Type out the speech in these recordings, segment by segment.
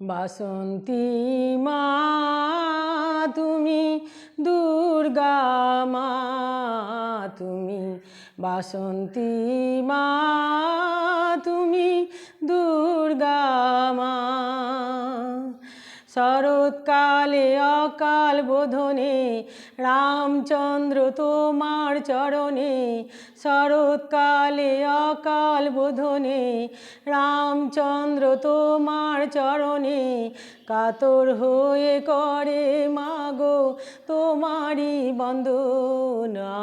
বাসন্তী মা তুমি দুর্গা মা তুমি বাসন্তী মা তুমি দুর্গা মা। শরৎকালে অকাল বোধনে, রামচন্দ্র তোমার চরণে, শরৎকালে অকাল বোধনে, রামচন্দ্র তোমার চরণে, কাতর হয়ে করে মাগো তোমারই বন্দনা।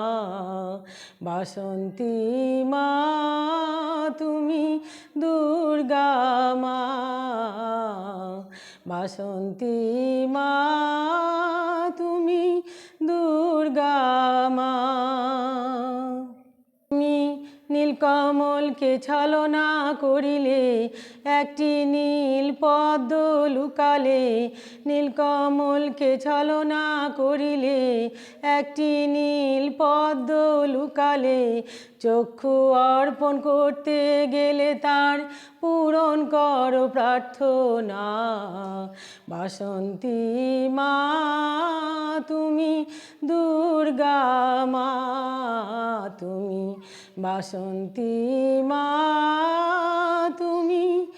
বাসন্তী মা, তুমি দুর্গা মা। বাসন্তী মা তুমি নীলকমলকে ছলনা করিলে, একটি নীল পদ্ম লুকালে। নীলকমলকে ছলনা করিলে, একটি নীল পদ্ম লুকালে। চক্ষু অর্পণ করতে গেলে তার পূরণ কর প্রার্থনা। বাসন্তী মা, তুমি দুর্গা মা তুমি, বাসন্তী মা, তুমি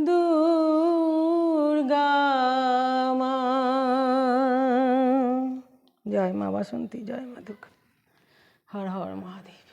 দুর্গা মা। জয় মা বাসন্তী, জয় মা দুর্গা। হর হর মহাদেব।